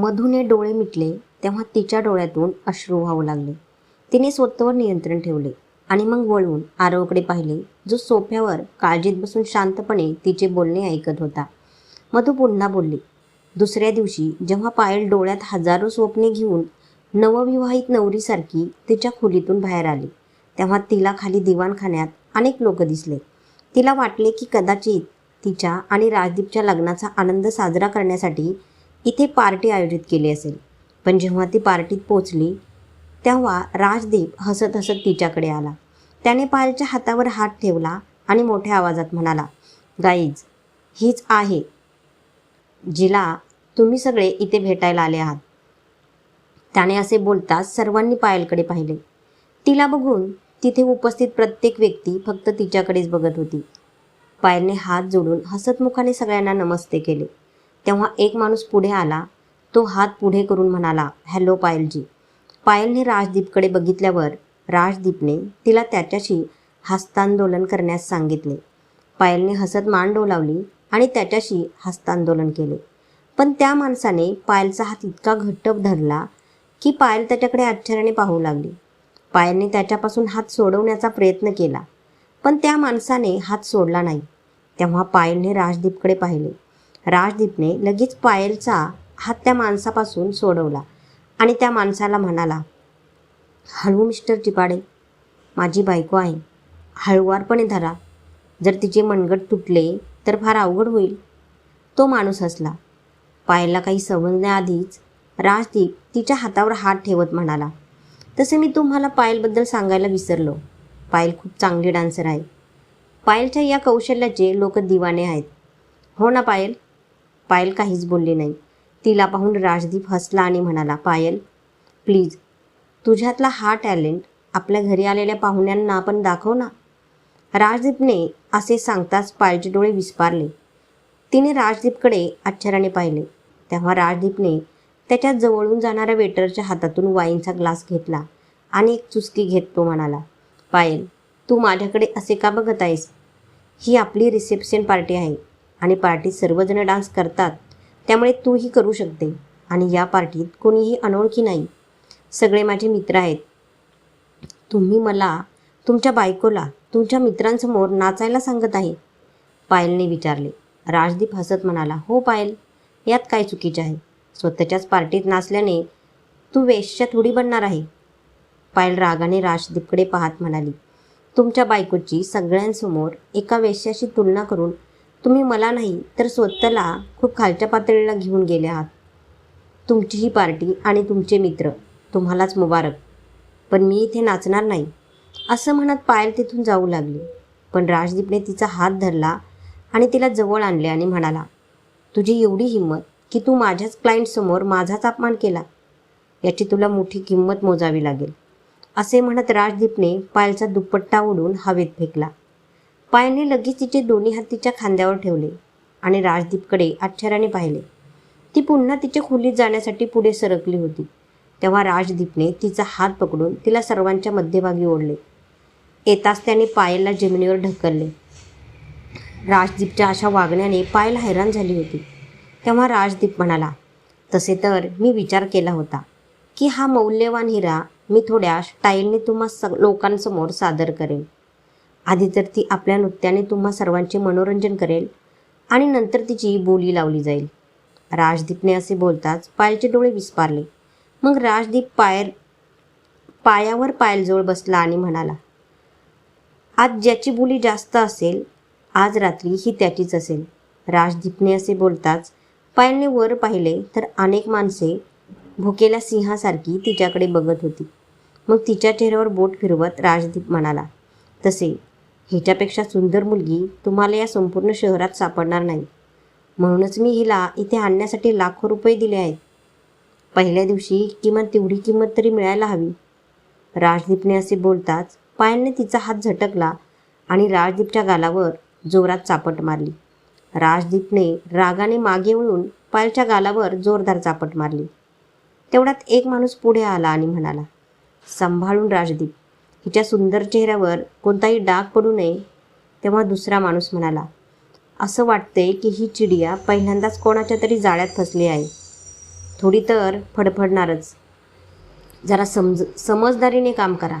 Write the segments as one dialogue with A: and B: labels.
A: मधूने डोळे मिटले तेव्हा तिच्या डोळ्यातून अश्रू वाहू लागले. तिने स्वतःवर नियंत्रण ठेवले आणि मग वळून आरवकडे पाहिले जो सोफ्यावर काळजीत बसून शांतपणे तिचे बोलणे ऐकत होता. मधू पुन्हा बोलली दुसऱ्या दिवशी जेव्हा पायल डोळ्यात हजारो स्वप्ने घेऊन नवविवाहित नवरीसारखी तिच्या खोलीतून बाहेर आली तेव्हा तिला खाली दिवाणखान्यात अनेक लोक दिसले. तिला वाटले की कदाचित तिच्या आणि राजदीपच्या लग्नाचा आनंद साजरा करण्यासाठी इथे पार्टी आयोजित केली असेल. पण जेव्हा ती पार्टीत पोचली तेव्हा राजदीप हसत हसत तिच्याकडे आला. त्याने पायलच्या हातावर हात ठेवला आणि मोठ्या आवाजात म्हणाला गाईज हीच आहे जिला तुम्ही सगळे इथे भेटायला आले आहात. त्याने असे बोलताच सर्वांनी पायलकडे पाहिले. तिला बघून तिथे उपस्थित प्रत्येक व्यक्ती फक्त तिच्याकडेच बघत होती. पायलने हात जोडून हसतमुखाने सगळ्यांना नमस्ते केले. तेव्हा एक माणूस पुढे आला. तो हात पुढे करून म्हणाला हॅलो पायलजी. पायलने राजदीपकडे बघितल्यावर राजदीपने तिला त्याच्याशी हस्तांदोलन करण्यास सांगितले. पायलने हसत मान डोलावली आणि त्याच्याशी हस्तांदोलन केले. पण त्या माणसाने पायलचा हात इतका घट्ट धरला की पायल त्याच्याकडे आश्चर्याने पाहू लागली. पायलने त्याच्यापासून हात सोडवण्याचा प्रयत्न केला पण त्या माणसाने हात सोडला नाही. तेव्हा पायलने राजदीपकडे पाहिले. राजदीपने लगेच पायलचा हात त्या माणसापासून सोडवला आणि त्या माणसाला म्हणाला हळू मिस्टर चिपाडे माझी बायको आहे. हळुवारपणे धरा. जर तिचे मनगट तुटले तर फार अवघड होईल. तो माणूस हसला. पायलला काही समजण्याआधीच राजदीप तिच्या हातावर हात ठेवत म्हणाला तसे मी तुम्हाला पायलबद्दल सांगायला विसरलो. पायल खूप चांगली डान्सर आहे. पायलच्या या कौशल्याचे लोक दिवाने आहेत. हो ना पायल? पायल काहीच बोलली नाही. तिला पाहून राजदीप हसला आणि म्हणाला पायल प्लीज तुझ्यातला हा टॅलेंट आपल्या घरी आलेल्या पाहुण्यांना आपण दाखव ना. राजदीपने असे सांगताच पायलचे डोळे विस्पारले. तिने राजदीपकडे आश्चर्याने पाहिले. तेव्हा राजदीपने त्याच्या जवळून जाणाऱ्या वेटरच्या हातातून वाईनचा ग्लास घेतला आणि एक चुस्की घेत तो म्हणाला पायल तू माझ्याकडे असे का बघत आहेस? ही आपली रिसेप्शन पार्टी आहे. आणि पार्टीत सर्वजण डान्स करतात त्यामुळे तूही करू शकते. आणि या पार्टीत कोणीही अनोळखी नाही. सगळे माझे मित्र आहेत. तुम्ही मला तुमच्या बायकोला तुमच्या मित्रांसमोर नाचायला सांगत आहे? पायलने विचारले. राजदीप हसत म्हणाला हो पायल यात काय चुकीचे आहे? स्वतःच्याच पार्टीत नाचल्याने तू वेश्या थोडी बनणार आहे. पायल रागाने राजदीपकडे पाहत म्हणाली तुमच्या बायकोची सगळ्यांसमोर एका वेश्याशी तुलना करून तुम्ही मला नाही तर स्वतःला खूप खालच्या पातळीला घेऊन गेले आहात. तुमची ही पार्टी आणि तुमचे मित्र तुम्हालाच मुबारक. पण मी इथे नाचणार नाही असं म्हणत पायल तिथून जाऊ लागली. पण राजदीपने तिचा हात धरला आणि तिला जवळ आणले आणि म्हणाला तुझी एवढी हिंमत की तू माझ्याच क्लायंटसमोर माझाच अपमान केला? याची तुला मोठी किंमत मोजावी लागेल. असे म्हणत राजदीपने पायलचा दुपट्टा ओढून हवेत फेकला. पायलने लगेच तिचे दोन्ही हात तिच्या खांद्यावर ठेवले आणि राजदीपकडे आश्चर्याने पाहिले. ती पुन्हा तिच्या खोलीत जाण्यासाठी पुढे सरकली होती. तेव्हा राजदीपने तिचा हात पकडून तिला सर्वांच्या मध्यभागी ओढले. येताच त्याने पायलला जमिनीवर ढकलले. राजदीपच्या अशा वागण्याने पायल हैराण झाली होती. तेव्हा राजदीप म्हणाला तसे तर मी विचार केला होता की हा मौल्यवान हिरा मी थोड्या स्टाईलने तुम्हा स लोकांसमोर सादर करेन. आधी तर ती आपल्या नृत्याने तुम्हा सर्वांचे मनोरंजन करेल आणि नंतर तिची बोली लावली जाईल. राजदीपने असे बोलताच पायलचे डोळे विस्पारले. मग राजदीप पायर पायावर पायलजवळ बसला आणि म्हणाला आज ज्याची बोली जास्त असेल आज रात्री ही त्याचीच असेल. राजदीपने असे बोलताच पायलने वर पाहिले तर अनेक माणसे भुकेल्या सिंहासारखी तिच्याकडे बघत होती. मग तिच्या चेहऱ्यावर बोट फिरवत राजदीप म्हणाला तसे हिच्यापेक्षा सुंदर मुलगी तुम्हाला या संपूर्ण शहरात सापडणार नाही. म्हणूनच मी हिला इथे आणण्यासाठी लाखो रुपये दिले आहेत. पहिल्या दिवशी किमान तेवढी किंमत तरी मिळायला हवी. राजदीपने असे बोलताच पायांनी तिचा हात झटकला आणि राजदीपच्या गालावर जोरात चापट मारली. राजदीपने रागाने मागे वळून पायलच्या गालावर जोरदार चापट मारली. तेवढ्यात एक माणूस पुढे आला आणि म्हणाला सांभाळून राजदीप हिच्या सुंदर चेहऱ्यावर कोणताही डाग पडू नये तेव्हा दुसरा माणूस म्हणाला असं वाटते की ही चिडिया पहिल्यांदाच कोणाच्या तरी जाळ्यात फसली आहे. थोडी तर फडफडणारच. जरा समज समजदारीने काम करा.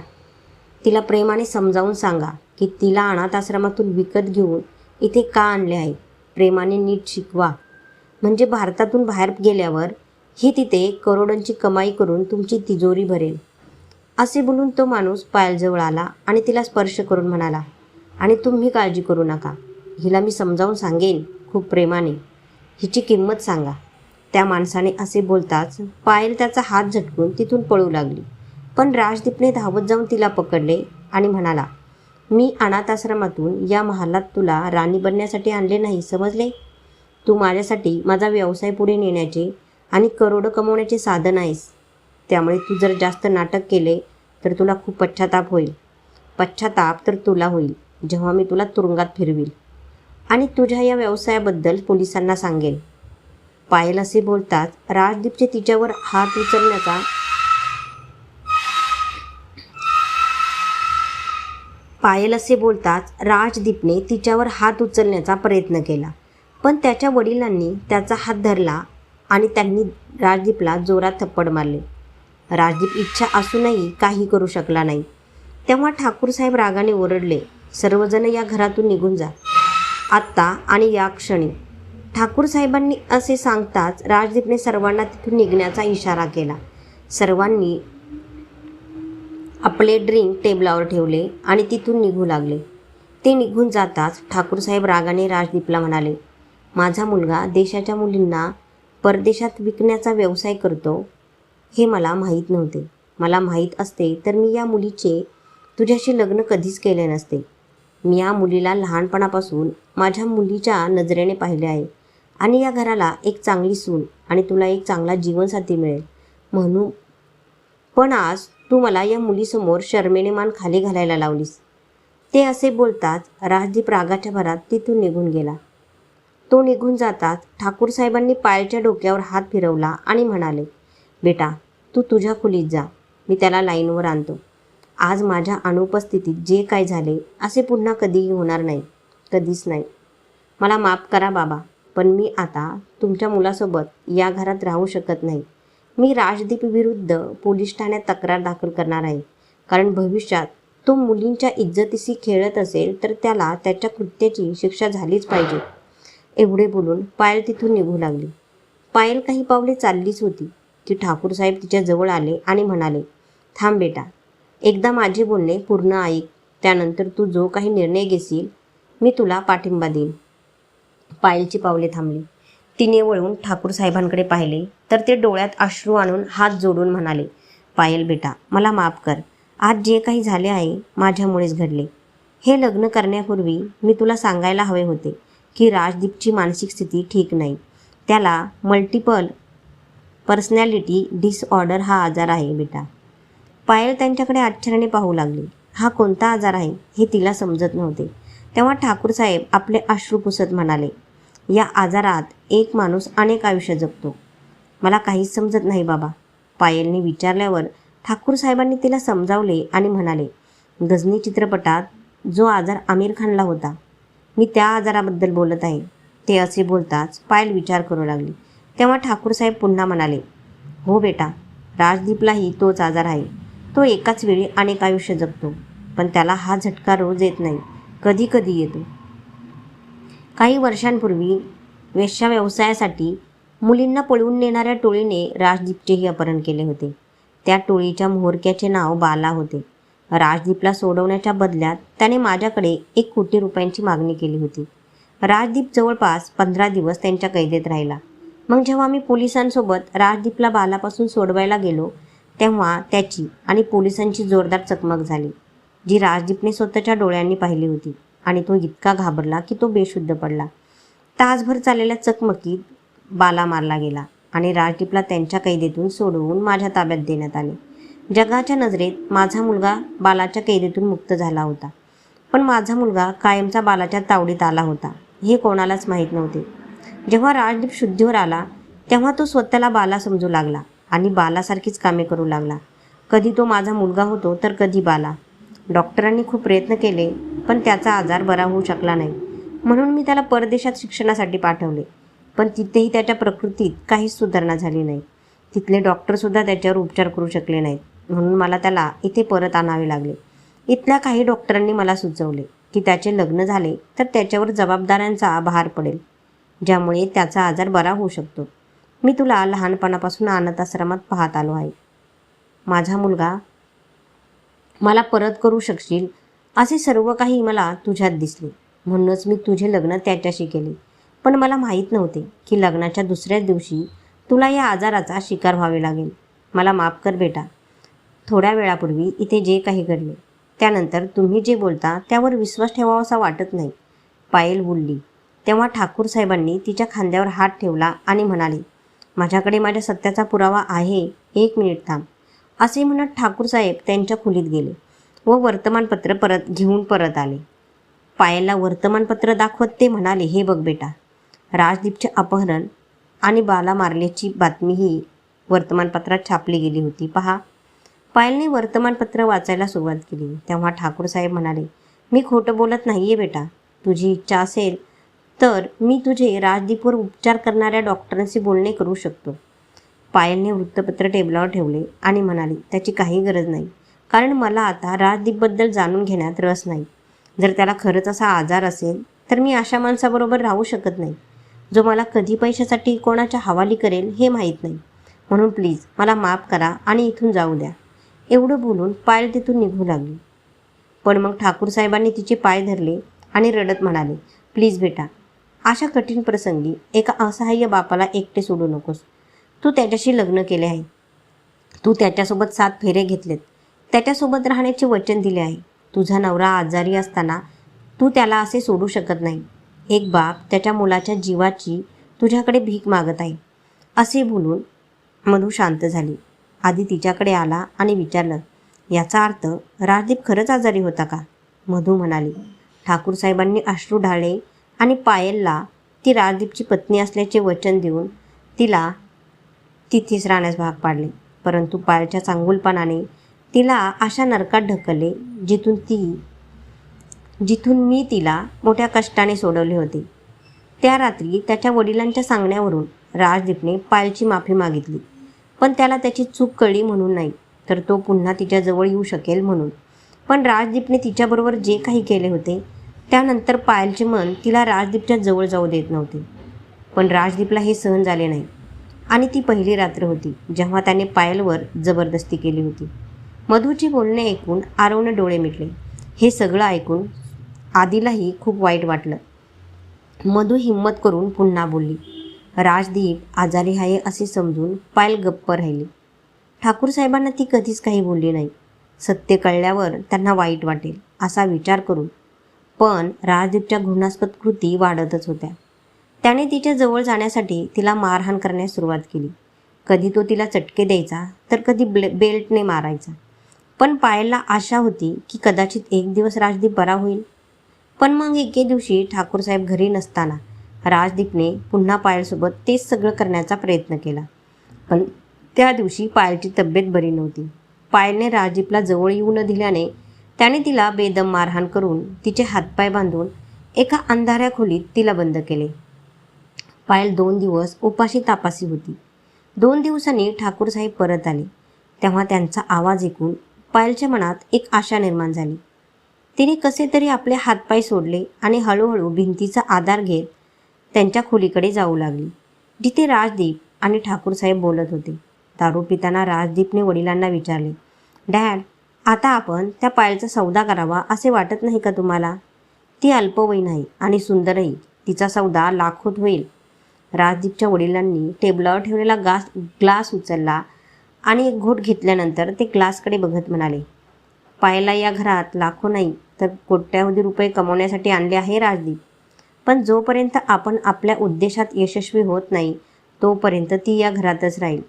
A: तिला प्रेमाने समजावून सांगा की तिला अनाथ आश्रमातून विकत घेऊन इथे का आणले आहे? प्रेमाने नीट शिकवा. म्हणजे भारतातून बाहेर गेल्यावर ही तिथे करोडांची कमाई करून तुमची तिजोरी भरेल. असे बोलून तो माणूस पायलजवळ आला आणि तिला स्पर्श करून म्हणाला आणि तुम्ही काळजी करू नका. हिला मी समजावून सांगेन खूप प्रेमाने. हिची किंमत सांगा. त्या माणसाने असे बोलताच पायल त्याचा हात झटकून तिथून पळू लागली. पण राजदीपने धावत जाऊन तिला पकडले आणि म्हणाला मी अनाथाश्रमातून या महालात तुला राणी बनण्यासाठी आणले नाही समजले? तू माझ्यासाठी माझा व्यवसाय पुढे नेण्याचे आणि करोडं कमवण्याचे साधन आहेस. त्यामुळे तू जर जास्त नाटक केले तर तुला खूप पश्चाताप होईल. पश्चाताप तर तुला होईल जेव्हा मी तुला तुरुंगात फिरवील. आणि तुझ्या या व्यवसायाबद्दल पोलिसांना सांगेल पायल असे बोलताच राजदीपचे तिच्यावर हात उचलण्याचा पायल असे बोलताच राजदीपने तिच्यावर हात उचलण्याचा प्रयत्न केला. पण त्याच्या वडिलांनी त्याचा हात धरला आणि त्यांनी राजदीपला जोरात थप्पड मारले. राजदीप इच्छा असूनही काही करू शकला नाही. तेव्हा ठाकूरसाहेब रागाने ओरडले सर्वजण या घरातून निघून जा. आत्ता आणि या क्षणी. ठाकूर साहेबांनी असे सांगताच राजदीपने सर्वांना तिथून निघण्याचा इशारा केला. सर्वांनी आपले ड्रिंक टेबलावर ठेवले आणि तिथून निघू लागले. ते निघून जाताच ठाकूरसाहेब रागाने राजदीपला म्हणाले माझा मुलगा देशाच्या मुलींना परदेशात विकण्याचा व्यवसाय करतो हे मला माहीत नव्हते. मला माहीत असते तर मी या मुलीचे तुझ्याशी लग्न कधीच केले नसते. मी या मुलीला लहानपणापासून माझ्या मुलीच्या नजरेने पाहिले आहे. आणि या घराला एक चांगली सून आणि तुला एक चांगला जीवनसाथी मिळेल. म्हणून पण आज तू मला या मुलीसमोर शर्मेने मान खाली घालायला लावलीस. ते असे बोलताच राजदीप रागाच्या भरात तिथून निघून गेला. तो निघून जाताच ठाकूर साहेबांनी पायलच्या डोक्यावर हात फिरवला आणि म्हणाले बेटा तू तुझ्या खोलीत जा. मी त्याला लाईनवर आणतो. आज माझ्या अनुपस्थितीत जे काय झाले असे पुन्हा कधीही होणार नाही. कधीच नाही. मला माफ करा बाबा पण मी आता तुमच्या मुलासोबत या घरात राहू शकत नाही. मी राजदीप विरुद्ध पोलीस ठाण्यात तक्रार दाखल करणार आहे. कारण भविष्यात तो मुलींच्या इज्जतीशी खेळत असेल तर त्याला त्याच्या कृत्याची शिक्षा झालीच पाहिजे. एवढे बोलून पायल तिथून निघू लागली. पायल काही पावले चाललीच होती. की ठाकूरसाहेब तिच्या जवळ आले आणि म्हणाले थांब बेटा. एकदा माझे बोलणे पूर्ण ऐक. त्यानंतर तू जो काही निर्णय घेशील मी तुला पाठिंबा देईन. पायलची पावले थांबली. तिने वळून ठाकूर साहेबांकडे पाहिले. तर ते डोळ्यात अश्रू आणून हात जोडून म्हणाले पायल बेटा मला माफ कर. आज जे काही झाले आहे माझ्यामुळेच घडले. हे लग्न करण्यापूर्वी मी तुला सांगायला हवे होते की राजदीपची मानसिक स्थिती ठीक नाही. त्याला मल्टिपल पर्सनॅलिटी डिसऑर्डर हा आजार आहे बेटा. पायल त्यांच्याकडे आश्चर्याने पाहू लागली. हा कोणता आजार आहे हे तिला समजत नव्हते. तेव्हा ठाकूर साहेब आपले अश्रू पुसत म्हणाले या आजारात एक माणूस अनेक आयुष्य जगतो. मला काहीच समजत नाही बाबा. पायलने विचारल्यावर ठाकूर साहेबांनी तिला समजावले आणि म्हणाले गजनी चित्रपटात जो आजार आमिर खानला होता मी त्या आजाराबद्दल बोलत आहे. ते असे बोलताच पायल विचार करू लागली. तेव्हा ठाकूरसाहेब पुन्हा म्हणाले हो बेटा राजदीपलाही तोच आजार आहे. तो एकाच वेळी अनेक आयुष्य जगतो पण त्याला हा झटका रोज येत नाही कधी कधी येतो. काही वर्षांपूर्वी वेश्या व्यवसायासाठी मुलींना पळवून नेणाऱ्या टोळीने राजदीपचेही अपहरण केले होते. त्या टोळीच्या म्होरक्याचे नाव बाला होते. राजदीपला सोडवण्याच्या बदल्यात त्याने माझ्याकडे एक कोटी रुपयांची मागणी केली होती. राजदीप जवळपास पंधरा दिवस त्यांच्या कैदेत राहिला. मग जेव्हा मी पोलिसांसोबत राजदीपला बालापासून सोडवायला गेलो तेव्हा त्याची आणि पोलिसांची जोरदार चकमक झाली जी राजदीपने स्वतःच्या डोळ्यांनी पाहिली होती आणि तो इतका घाबरला की तो बेशुद्ध पडला. तासभर चाललेल्या चकमकीत बाला मारला गेला आणि राजदीपला त्यांच्या कैदेतून सोडवून माझ्या ताब्यात देण्यात आले. जगाच्या नजरेत माझा मुलगा बालाच्या कैदेतून मुक्त झाला होता. पण माझा मुलगा कायमचा बालाच्या तावडीत आला होता. हे कोणालाच माहीत नव्हते. जेव्हा राजदीप शुद्धीवर आला तेव्हा तो स्वतःला बाला समजू लागला आणि बालासारखीच कामे करू लागला. कधी तो माझा मुलगा होतो तर कधी बाला. डॉक्टरांनी खूप प्रयत्न केले पण त्याचा आजार बरा होऊ शकला नाही. म्हणून मी त्याला परदेशात शिक्षणासाठी पाठवले. पण तिथेही त्याच्या प्रकृतीत काहीच सुधारणा झाली नाही. तिथले डॉक्टरसुद्धा त्याच्यावर उपचार करू शकले नाहीत. म्हणून मला त्याला इथे परत आणावे लागले. इथल्या काही डॉक्टरांनी मला सुचवले की त्याचे लग्न झाले तर त्याच्यावर जबाबदाऱ्यांचा भार पडेल. ज्यामुळे त्याचा आजार बरा होऊ शकतो. मी तुला लहानपणापासून अनाथ आश्रमात पाहत आलो आहे. माझा मुलगा मला परत करू शकशील असे सर्व काही मला तुझ्यात दिसले. म्हणूनच मी तुझे लग्न त्याच्याशी केले. पण मला माहीत नव्हते की लग्नाच्या दुसऱ्याच दिवशी तुला या आजाराचा शिकार व्हावे लागेल. मला माफ कर बेटा. थोड्या वेळापूर्वी इथे जे काही घडले त्यानंतर तुम्ही जे बोलता त्यावर विश्वास ठेवावासा वाटत नाही. पायल बोलली तेव्हा ठाकूर साहेबांनी तिच्या खांद्यावर हात ठेवला आणि म्हणाले माझ्याकडे माझ्या सत्याचा पुरावा आहे एक मिनिट थांब. असे म्हणत ठाकूर साहेब त्यांच्या खोलीत गेले व वर्तमानपत्र परत घेऊन परत आले. पायलला वर्तमानपत्र दाखवत ते म्हणाले हे बघ बेटा राजदीपचे अपहरण आणि बाला मारल्याची बातमीही वर्तमानपत्रात छापली गेली होती पहा. पायलने वर्तमानपत्र वाचायला सुरुवात केली. तेव्हा ठाकूर साहेब म्हणाले मी खोटं बोलत नाही आहे बेटा. तुझी इच्छा असेल तर मी तुझे राजदीपवर उपचार करणाऱ्या डॉक्टरांशी बोलणे करू शकतो. पायलने वृत्तपत्र टेबलावर ठेवले आणि म्हणाली त्याची काही गरज नाही. कारण मला आता राजदीपबद्दल जाणून घेण्यात रस नाही. जर त्याला खरंच असा आजार असेल तर मी अशा माणसाबरोबर राहू शकत नाही. जो मला कधी पैशासाठी कोणाच्या हवाली करेल हे माहीत नाही. म्हणून प्लीज मला माफ करा आणि इथून जाऊ द्या. एवढं बोलून पायल तिथून निघू लागली. पण मग ठाकूर साहेबांनी तिचे पाय धरले आणि रडत म्हणाले प्लीज बेटा अशा कठीण प्रसंगी एका असहाय्य बापाला एकटे सोडू नकोस. तू त्याच्याशी लग्न केले आहे. तू त्याच्यासोबत सात फेरे घेतलेत. त्याच्यासोबत राहण्याचे वचन दिले आहे. तुझा नवरा आजारी असताना तू त्याला असे सोडू शकत नाही. एक बाप त्याच्या मुलाच्या जीवाची तुझ्याकडे भीक मागत आहे. असे बोलून मनू शांत झाली. आधी तिच्याकडे आला आणि विचारलं याचा अर्थ राजदीप खरंच आजारी होता का? मधू म्हणाली ठाकूर साहेबांनी अश्रू ढाळले आणि पायलला ती राजदीपची पत्नी असल्याचे वचन देऊन तिला तिथेच राहण्यास भाग पाडले. परंतु पायलच्या चांगुलपणाने तिला अशा नरकात ढकलले जिथून ती जिथून मी तिला मोठ्या कष्टाने सोडवले होते. त्या रात्री त्याच्या वडिलांच्या सांगण्यावरून राजदीपने पायलची माफी मागितली. पण त्याला त्याची चूक कळली म्हणून नाही तर तो पुन्हा तिच्याजवळ येऊ शकेल म्हणून. पण राजदीपने तिच्याबरोबर जे काही केले होते त्यानंतर पायलचे मन तिला राजदीपच्या जवळ जाऊ देत नव्हते. पण राजदीपला हे सहन झाले नाही. आणि ती पहिली रात्र होती जेव्हा त्याने पायलवर जबरदस्ती केली होती. मधूची बोलणे ऐकून आरवने डोळे मिटले. हे सगळं ऐकून आधीलाही खूप वाईट वाटलं. मधू हिंमत करून पुन्हा बोलली राजदीप आजारी आहे असे समजून पायल गप्प राहिली. ठाकूर साहेबांना ती कधीच काही बोलली नाही. सत्य कळल्यावर त्यांना वाईट वाटेल असा विचार करून पण राजदीपच्या घृणास्पद कृती वाढतच होत्या. त्याने तिच्या जवळ जाण्यासाठी तिला मारहाण करण्यास सुरुवात केली. कधी तो तिला चटके द्यायचा तर कधी ब्ले बेल्टने मारायचा. पण पायलला आशा होती की कदाचित एक दिवस राजदीप बरा होईल. पण मग एके दिवशी ठाकूरसाहेब घरी नसताना राजदीपने पुन्हा पायलसोबत तेच सगळं करण्याचा प्रयत्न केला. पण त्या दिवशी पायलची तब्येत बरी नव्हती. पायलने राजदीपला जवळ येऊ न दिल्याने त्याने तिला बेदम मारहाण करून तिचे हातपाय बांधून एका अंधाऱ्या खोलीत तिला बंद केले. पायल दोन दिवस उपाशी तापासी होती. दोन दिवसांनी ठाकूरसाहेब परत आले. तेव्हा त्यांचा आवाज ऐकून पायलच्या मनात एक आशा निर्माण झाली. तिने कसे तरी आपले हातपाय सोडले आणि हळूहळू भिंतीचा आधार घेत त्यांच्या खोलीकडे जाऊ लागली. जिथे राजदीप आणि ठाकूरसाहेब बोलत होते. दारू पिताना राजदीपने वडिलांना विचारले डॅड आता आपण त्या पायलचा सौदा करावा असे वाटत नाही का तुम्हाला? ती अल्पवयीन आहे आणि सुंदरही. तिचा सौदा लाखोत होईल. राजदीपच्या वडिलांनी टेबलावर ठेवलेला गास ग्लास उचलला आणि एक घोट घेतल्यानंतर ते ग्लासकडे बघत म्हणाले पायला या घरात लाखो नाही तर कोट्यावधी रुपये कमवण्यासाठी आणले आहे राजदीप. पण जोपर्यंत आपण आपल्या उद्देशात यशस्वी होत नाही तोपर्यंत ती या घरातच राहील.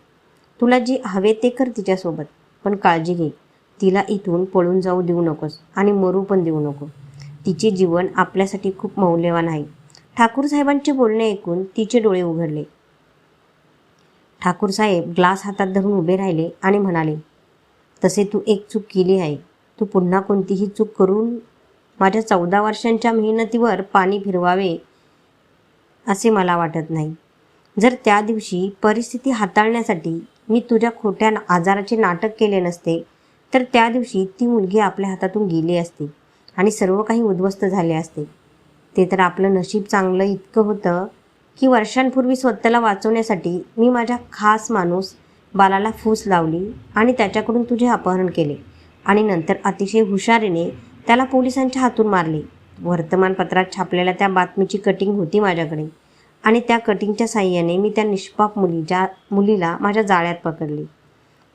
A: तुला जे हवे ते कर तिच्यासोबत पण काळजी घे. तिला इथून पळून जाऊ देऊ नकोस आणि मरू पण देऊ नको. तिचे जीवन आपल्यासाठी खूप मौल्यवान आहे. ठाकूर साहेबांचे बोलणे ऐकून तिचे डोळे उघडले. ठाकूर साहेब ग्लास हातात धरून उभे राहिले आणि म्हणाले तसे तू एक चूक केली आहे. तू पुन्हा कोणतीही चूक करून माझ्या चौदा वर्षांच्या मेहनतीवर पाणी फिरवावे असे मला वाटत नाही. जर त्या दिवशी परिस्थिती हाताळण्यासाठी मी तुझ्या खोट्या आजाराचे नाटक केले नसते तर त्या दिवशी ती मुलगी आपल्या हातातून गेली असती आणि सर्व काही उद्ध्वस्त झाले असते. ते तर आपलं नशीब चांगलं इतकं होतं की वर्षांपूर्वी स्वतःला वाचवण्यासाठी मी माझ्या खास माणूस बालाला फूस लावली आणि त्याच्याकडून तुझे अपहरण केले आणि नंतर अतिशय हुशारीने त्याला पोलिसांच्या हातून मारले. वर्तमानपत्रात छापलेल्या त्या बातमीची कटिंग होती माझ्याकडे आणि त्या कटिंगच्या साह्याने मी त्या निष्पाप मुलीच्या मुलीला माझ्या जाळ्यात पकडले.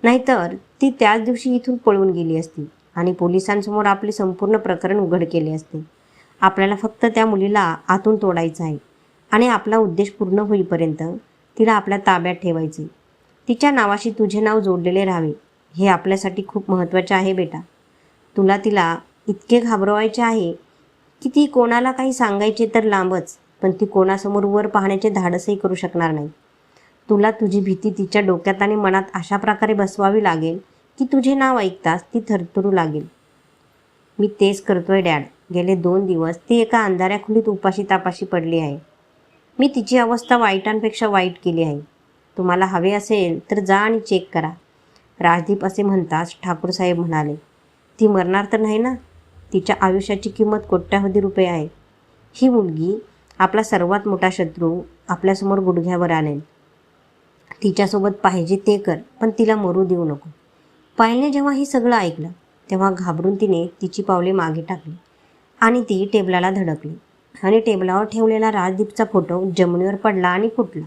A: नाहीतर ती त्याच दिवशी इथून पळून गेली असती आणि पोलिसांसमोर आपले संपूर्ण प्रकरण उघड केले असते. आपल्याला फक्त त्या मुलीला आतून तोडायचं आहे आणि आपला उद्देश पूर्ण होईपर्यंत तिला आपल्या ताब्यात ठेवायचे. तिच्या नावाशी तुझे नाव जोडलेले राहावे हे आपल्यासाठी खूप महत्त्वाचे आहे बेटा. तुला तिला इतके घाबरवायचे आहे की ती कोणाला काही सांगायचे तर लांबच पण ती कोणासमोर वर पाहण्याचे धाडसही करू शकणार नाही. तुला तुझी भीती तिच्या डोक्यात आणि मनात अशा प्रकारे बसवावी लागेल की तुझे नाव ऐकताच ती थरथरू लागेल. मी तेच करतोय डॅड. गेले दोन दिवस ती एका अंधाऱ्या खोलीत उपाशी तापाशी पडली आहे. मी तिची अवस्था वाईटांपेक्षा वाईट केली आहे. तुम्हाला हवे असेल तर जा आणि चेक करा. राजदीप असे म्हणताच ठाकूरसाहेब म्हणाले ती मरणार तर नाही ना? तिच्या आयुष्याची किंमत कोट्यावधी रुपये आहे. ही मुलगी आपला सर्वात मोठा शत्रू आपल्यासमोर गुडघ्यावर आणेल. तिच्यासोबत पाहिजे ते कर पण तिला मरू देऊ नको. पायलने जेव्हा हे सगळं ऐकलं तेव्हा घाबरून तिने तिची पावले मागे टाकली आणि ती टेबलाला धडकली आणि टेबलावर ठेवलेला राजदीपचा फोटो जमिनीवर पडला आणि फुटला.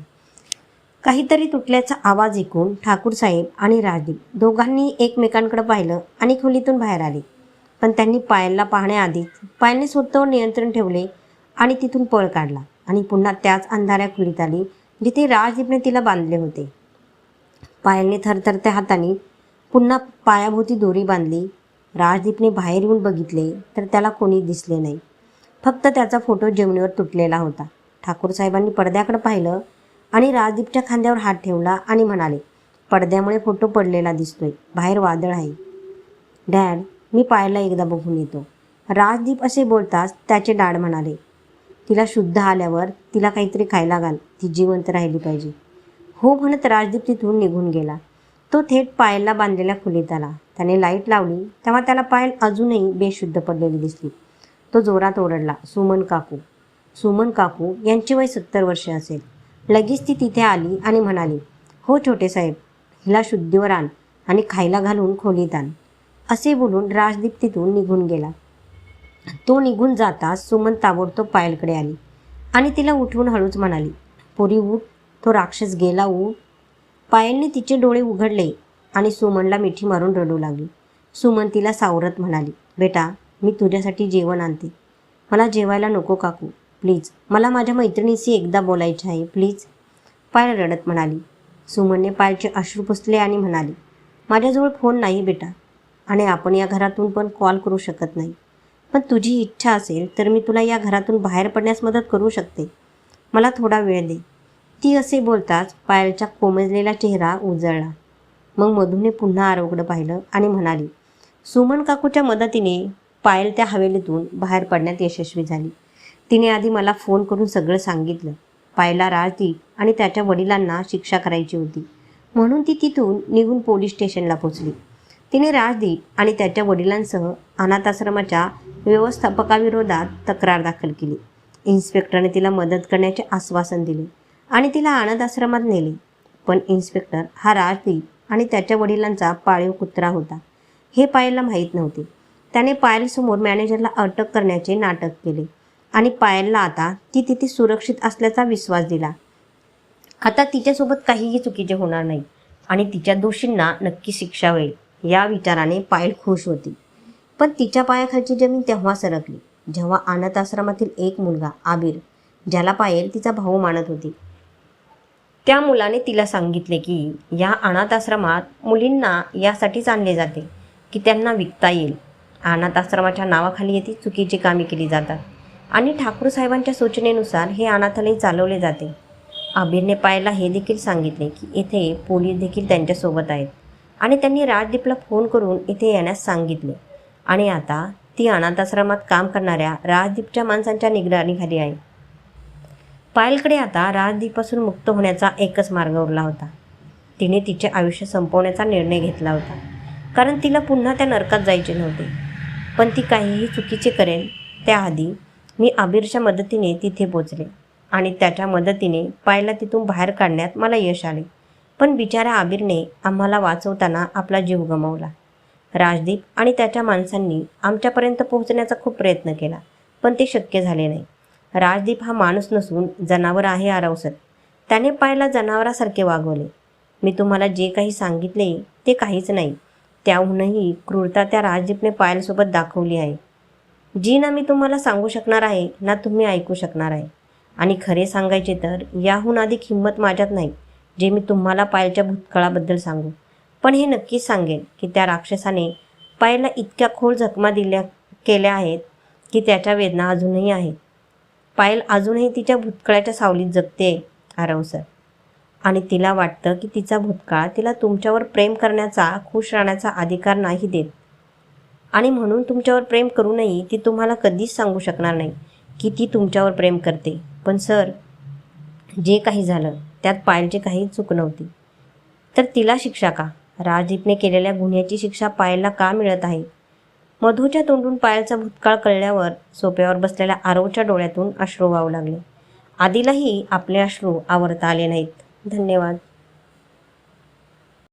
A: काहीतरी तुटल्याचा आवाज ऐकून ठाकूर साहेब आणि राजदीप दोघांनी एकमेकांकडे पाहिलं आणि खोलीतून बाहेर आले. पण त्यांनी पायलला पाहण्याआधीच पायलने स्वतःवर नियंत्रण ठेवले आणि तिथून पळ काढला आणि पुन्हा त्याच अंधाऱ्या खोलीत आली जिथे राजदीपने तिला बांधले होते. पायलने थरथरत्या हाताने पुन्हा पायाभोवती दोरी बांधली. राजदीपने बाहेर येऊन बघितले तर त्याला कोणी दिसले नाही. फक्त त्याचा फोटो जमिनीवर तुटलेला होता. ठाकूर साहेबांनी पडद्याकडे पाहिलं आणि राजदीपच्या खांद्यावर हात ठेवला आणि म्हणाले पडद्यामुळे फोटो पडलेला दिसतोय. बाहेर वादळ आहे. डॅड मी पायला एकदा बघून येतो. राजदीप असे बोलताच त्याचे डॅड म्हणाले तिला शुद्ध आल्यावर तिला काहीतरी खायला घाल. ती जिवंत राहिली पाहिजे. हो म्हणत राजदीप तिथून निघून गेला. तो थेट पायलला बांधलेल्या खोलीत आला. त्याने लाइट लावली तेव्हा त्याला पायल अजूनही बेशुद्ध पडलेली दिसली. तो जोरात ओरडला सुमन काकू सुमन काकू यांचे वय सत्तर वर्षे असेल. लगेच ती तिथे आली आणि म्हणाली हो छोटे साहेब हिला शुद्धीवर आण आणि खायला घालून खोलीत आण. असे बोलून राजदीप तिथून निघून गेला. तो निघून जाताच सुमन ताबडतोब पायलकडे आली. आणि तिला उठवून हळूच म्हणाली पोरी उठ तो राक्षस गेला उठ. पायलने तिचे डोळे उघडले आणि सुमनला मिठी मारून रडू लागली. सुमन तिला सावरत म्हणाली बेटा मी तुझ्यासाठी जेवण आणते. मला जेवायला नको काकू प्लीज. मला माझ्या मैत्रिणीशी एकदा बोलायचे आहे प्लीज. पायल रडत म्हणाली. सुमनने पायलचे अश्रू पुसले आणि म्हणाली माझ्याजवळ फोन नाही बेटा आणि आपण या घरातून पण कॉल करू शकत नाही. पण तुझी इच्छा असेल तर मी तुला या घरातून बाहेर पडण्यास मदत करू शकते. मला थोडा वेळ दे. ती असे बोलताच पायलचा कोमजलेला चेहरा उजळला. मग मधूने पुन्हा आरोकडं पाहिलं आणि म्हणाली सुमन काकूच्या मदतीने पायल त्या हवेलीतून बाहेर पडण्यात यशस्वी झाली. तिने आधी मला फोन करून सगळं सांगितलं. पायला राजदीप आणि त्याच्या वडिलांना शिक्षा करायची होती. म्हणून ती तिथून निघून पोलीस स्टेशनला पोचली. तिने राजदीप आणि त्याच्या वडिलांसह अनाथाश्रमाच्या व्यवस्थापकाविरोधात तक्रार दाखल केली. इन्स्पेक्टरने तिला मदत करण्याचे आश्वासन दिले आणि तिला अनाथाश्रमात नेले. पण इन्स्पेक्टर हा राजदीप आणि त्याच्या वडिलांचा पाळीव कुत्रा होता. हे पायलला माहीत नव्हते. त्याने पायलसमोर मॅनेजरला अटक करण्याचे नाटक केले आणि पायलला आता ती तिथे सुरक्षित असल्याचा विश्वास दिला. आता तिच्यासोबत काहीही चुकीचे होणार नाही आणि तिच्या दोषींना नक्की शिक्षा होईल या विचाराने पायल खुश होती. पण तिच्या पायाखालची जमीन तेव्हा सरकली जेव्हा अनाथ आश्रमातील एक मुलगा आबिर ज्याला पायल तिचा भाऊ मानत होती. त्या मुलाने तिला सांगितले की या अनाथ आश्रमात मुलींना यासाठीच आणले जाते की त्यांना विकता येईल. अनाथ आश्रमाच्या नावाखाली येथे चुकीची कामे केली जातात आणि ठाकूर साहेबांच्या सूचनेनुसार हे अनाथालय चालवले जाते. आबिरने पायला हे देखील सांगितले की येथे पोलीस देखील त्यांच्यासोबत आहेत आणि त्यांनी राजदीपला फोन करून इथे येण्यास सांगितले. आणि आता ती अनाथाश्रमात काम करणाऱ्या राजदीपच्या माणसांच्या निगराणीखाली आहे. पायलकडे आता राजदीपपासून मुक्त होण्याचा एकच मार्ग उरला होता. तिने तिचे आयुष्य संपवण्याचा निर्णय घेतला होता. कारण तिला पुन्हा त्या नरकात जायचे नव्हते. पण ती काहीही चुकीचे करेल त्याआधी मी आबिरच्या मदतीने तिथे पोचले आणि त्याच्या मदतीने पायला तिथून बाहेर काढण्यात मला यश आले. पण बिचाऱ्या आबिरने आम्हाला वाचवताना आपला जीव गमावला. राजदीप आणि त्याच्या माणसांनी आमच्यापर्यंत पोहोचण्याचा खूप प्रयत्न केला पण ते शक्य झाले नाही. राजदीप हा माणूस नसून जनावर आहे आरावसर. त्याने पायला जनावरासारखे वागवले. मी तुम्हाला जे काही सांगितले ते काहीच नाही. त्याहूनही क्रूरता त्या राजदीपने पायलसोबत दाखवली आहे. जी ना मी तुम्हाला सांगू शकणार आहे ना तुम्ही ऐकू शकणार आहे. आणि खरे सांगायचे तर याहून अधिक हिंमत माझ्यात नाही जे मी तुम्हाला पायलच्या भूतकाळाबद्दल सांगू. पण हे नक्कीच सांगेन की त्या राक्षसाने पायाला इतक्या खोल जखमा दिल्या केल्या आहेत की त्याच्या वेदना अजूनही आहेत. पायल अजूनही तिच्या भूतकाळाच्या सावलीत जगते आरवसर आणि तिला वाटतं की तिचा भूतकाळ तिला तुमच्यावर प्रेम करण्याचा खुश राहण्याचा अधिकार नाही देत. आणि म्हणून तुमच्यावर प्रेम करूनही ती तुम्हाला कधीच सांगू शकणार नाही की ती तुमच्यावर प्रेम करते. पण सर जे काही झालं त्यात पायलची काही चूक नव्हती. तर तिला शिक्षा का? राजदीपने केलेल्या गुन्ह्याची शिक्षा पायलला का मिळत आहे? मधूच्या तोंडून पायलचा भूतकाळ कळल्यावर सोप्यावर बसलेल्या आरवच्या डोळ्यातून अश्रू वाहू लागले. आधीलाही आपले अश्रू आवरता आले नाहीत. धन्यवाद.